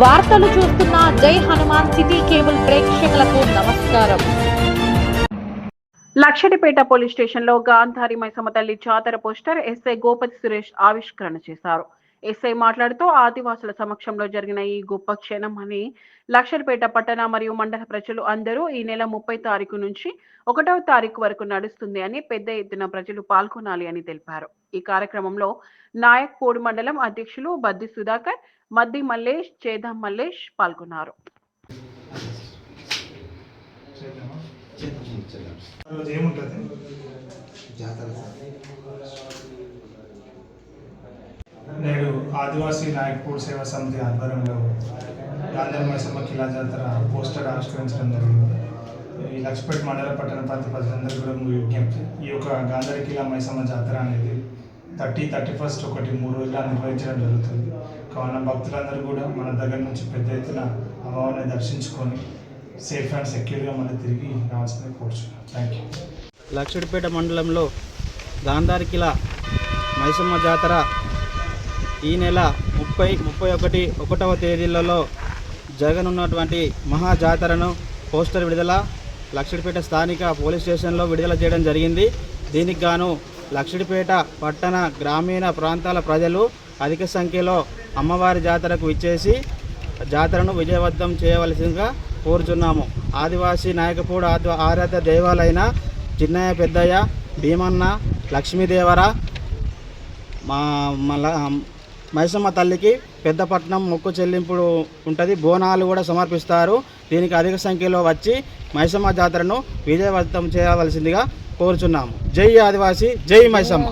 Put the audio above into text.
వార్తలు చూస్తున్న జై హనుమాన్ సిటీ కేబుల్ ప్రేక్షకులకు నమస్కారం. లక్షడిపేట పోలీస్ స్టేషన్లో గాంధారి మైసమ్మ తల్లి జాతర పోస్టర్ ఎస్ఐ గోపతి సురేష్ ఆవిష్కరణ చేశారు. ఎస్ఐ మాట్లాడుతూ ఆదివాసుల సమక్షంలో జరిగిన ఈ గొప్ప క్షణం అని లక్షడిపేట పట్టణ మరియు మండల ప్రజలు అందరూ ఈ నెల ముప్పై తారీఖు నుంచి ఒకటవ తారీఖు వరకు నడుస్తుంది అని పెద్ద ఎత్తున ప్రజలు పాల్గొనాలి అని తెలిపారు. ఈ కార్యక్రమంలో నాయక్ పోడు మండలం అధ్యక్షులు బద్ది సుధాకర్ మద్ది మల్లేష్ చేదా మల్లేష్ పాల్గొన్నారు. ఏముంటుంది? జాతర నేడు ఆదివాసీ నాయక్పూర్ సేవా సమితి ఆధ్వర్యంలో గాంధీ మైసమ్మ కిలా జాతర పోస్టర్ ఆవిష్కరించడం జరిగింది. ఈ లక్ష్మీపేట మండల పట్టణ ప్రాంత ప్రజలందరూ కూడా మీ విజ్ఞప్తి. ఈ యొక్క గాంధారి కిలా మైసమ్మ జాతర అనేది థర్టీ థర్టీ ఫస్ట్ ఒకటి మూడు రోజులు నిర్వహించడం జరుగుతుంది. కావున భక్తులందరూ కూడా మన దగ్గర నుంచి పెద్ద ఎత్తున అమ్మవారిని దర్శించుకొని సేఫ్ అండ్ సెక్యూర్గా మనం తిరిగి రావాల్సింది కోరుచున్నాం థ్యాంక్ యూ లక్షడిపేట మండలంలో గాంధారికిల మైసమ్మ జాతర ఈ నెల ముప్పై ముప్పై ఒకటి ఒకటవ తేదీలలో జరగనున్నటువంటి మహా జాతరను పోస్టర్ విడుదల లక్షడిపేట స్థానిక పోలీస్ స్టేషన్లో విడుదల చేయడం జరిగింది. దీనికి గాను లక్షడిపేట పట్టణ గ్రామీణ ప్రాంతాల ప్రజలు అధిక సంఖ్యలో అమ్మవారి జాతరకు ఇచ్చేసి జాతరను విజయవంతం చేయవలసిందిగా కోరుచున్నాము. ఆదివాసీ నాయకపోడు ఆద్వ ఆరాధ్య దైవాలైన చిన్నయ్య పెద్దయ్య భీమన్న లక్ష్మీదేవర మా మల మైసమ్మ తల్లికి పెద్దపట్నం మొక్కు చెల్లింపుడు ఉంటుంది. బోనాలు కూడా సమర్పిస్తారు. దీనికి అధిక సంఖ్యలో వచ్చి మైసమ్మ జాతరను విజయవంతం చేయవలసిందిగా కోరుచున్నాము. జై ఆదివాసి జై మైసమ్మ.